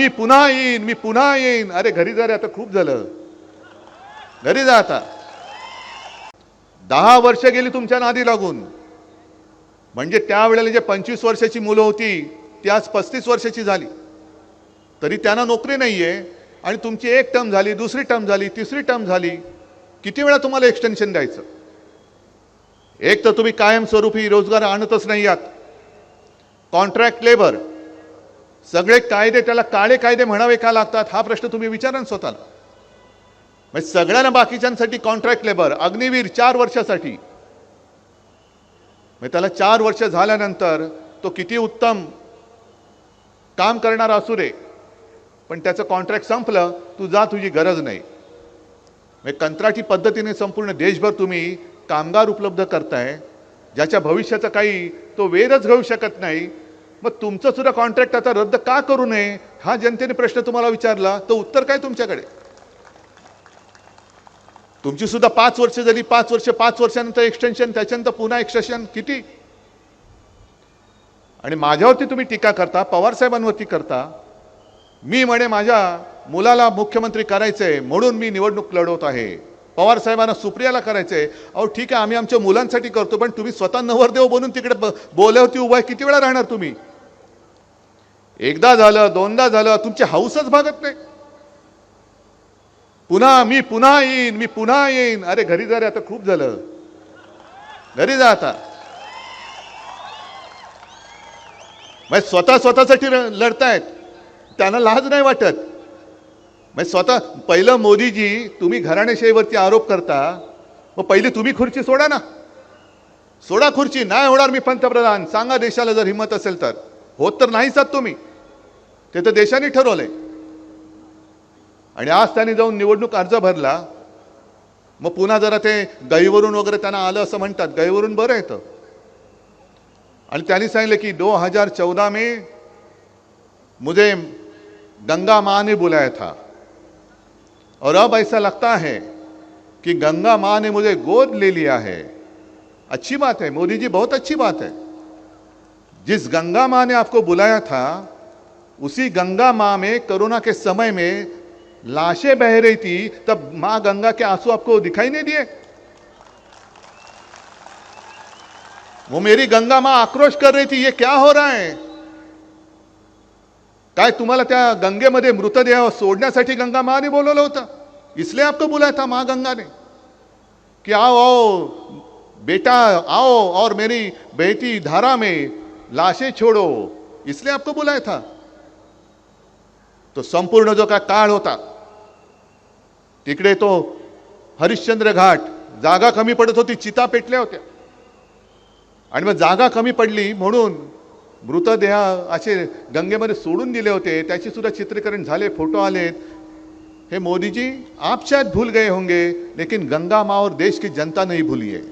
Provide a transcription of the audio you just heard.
मी पुन्हा येईन मी पुन्हा येईन. अरे घरी जा रे आता खूप झालं. घरी जा आता. दहा वर्ष गेली तुमच्या नादी लागून. म्हणजे त्यावेळेला जे पंचवीस वर्षाची मुलं होती ती आज पस्तीस वर्षाची झाली. तरी त्यांना नोकरी नाही आहे आणि तुमची एक टर्म झाली दुसरी टर्म झाली तिसरी टर्म झाली. किती वेळा तुम्हाला एक्सटेन्शन द्यायचं? एक तर तुम्ही कायमस्वरूपी रोजगार आणतच नाही आहात. कॉन्ट्रॅक्ट लेबर सगळे कायदे त्याला काळे कायदे म्हणावे का लागतात? हा प्रश्न तुम्ही विचारा स्वतःला. म्हणजे सगळ्यांना बाकीच्यांसाठी कॉन्ट्रॅक्ट लेबर अग्निवीर चार वर्षासाठी. म्हणजे त्याला चार वर्ष झाल्यानंतर तो किती उत्तम काम करणारा असू दे पण त्याचं कॉन्ट्रॅक्ट संपलं तू जा तुझी गरज नाही. म्हणजे कंत्राटी पद्धतीने संपूर्ण देशभर तुम्ही कामगार उपलब्ध करताय ज्याच्या भविष्याचा काही तो वेधच घेऊ शकत नाही मग तुमचं सुद्धा कॉन्ट्रॅक्ट आता रद्द का करू नये? हा जनतेने प्रश्न तुम्हाला विचारला तर उत्तर काय तुमच्याकडे? तुमची सुद्धा पाच वर्ष झाली पाच वर्ष पाच वर्षानंतर एक्सटेन्शन त्याच्यानंतर पुन्हा एक्सटेन्शन किती? आणि माझ्यावरती तुम्ही टीका करता पवार साहेबांवरती करता मी म्हणे माझ्या मुलाला मुख्यमंत्री करायचंय म्हणून मी निवडणूक लढवत आहे. पवार साहेबांना सुप्रियाला करायचंय अहो ठीक आहे आम्ही आमच्या मुलांसाठी करतो पण तुम्ही स्वतः नवरदेव बनून तिकडे ब- बोल्यावरती उभा किती वेळा राहणार तुम्ही? एकदा झालं दोनदा झालं तुमची हौसच भागत नाही. पुन्हा मी पुन्हा येईन मी पुन्हा येईन. अरे घरी जा रे आता खूप झालं. घरी जा आता. म्हणजे स्वतः स्वतःसाठी लढतायत. त्यांना लाज नाही वाटत. म्हणजे स्वतः पहिलं मोदीजी तुम्ही घराणेशाहीवरती आरोप करता मग पहिली तुम्ही खुर्ची सोडा ना. सोडा खुर्ची नाही होणार मी पंतप्रधान. सांगा देशाला जर हिंमत असेल तर. होत तर नाहीच आहात तुम्ही. ते तर देशाने ठरवलंय. आणि आज त्यांनी जाऊन निवडणूक अर्ज भरला. मग पुन्हा जरा ते गईवरून वगैरे त्यांना आलं असं म्हणतात. गईवरून बरं येतं आणि त्यांनी सांगितलं की दो हजार चौदा मे मुझे गंगा माँ ने बुलाया था. और अब ऐसा लगता है कि गंगा माँ ने मुझे गोद ले लिया है. अच्छी बात है मोदी जी बहुत अच्छी बात है. जिस गंगा माँ ने आपको बुलाया था उसी गंगा माँ में कोरोना के समय में लाशें बह रही थी, तब माँ गंगा के आँसू आपको दिखाई नहीं दिए? वो मेरी गंगा माँ आक्रोश कर रही थी, ये क्या हो रहा है? काय तुम्हाला त्या गंगेमध्ये मृतदेह सोड़ने सोडण्यासाठी गंगा माँ ने बोलवलं होतं? इसलिए आपको बुलाया था माँ गंगा ने. कि आओ आओ, बेटा, आओ, और मेरी बेटी धारा में लाशें छोड़ो, इसलिए आपको बुलाया था? तो संपूर्ण जो काय काळ होता तिकडे तो हरिश्चंद्र घाट जागा कमी पडत होती चिता पेटल्या होत्या. आणि मग जागा कमी पडली म्हणून मृतदेह असे गंगेमध्ये सोडून दिले होते. त्याची सुद्धा चित्रीकरण झाले फोटो आलेत. हे मोदीजी आपशात आप शायद भूल गए होंगे लेकिन गंगा माँ और देश की जनता नहीं भूली है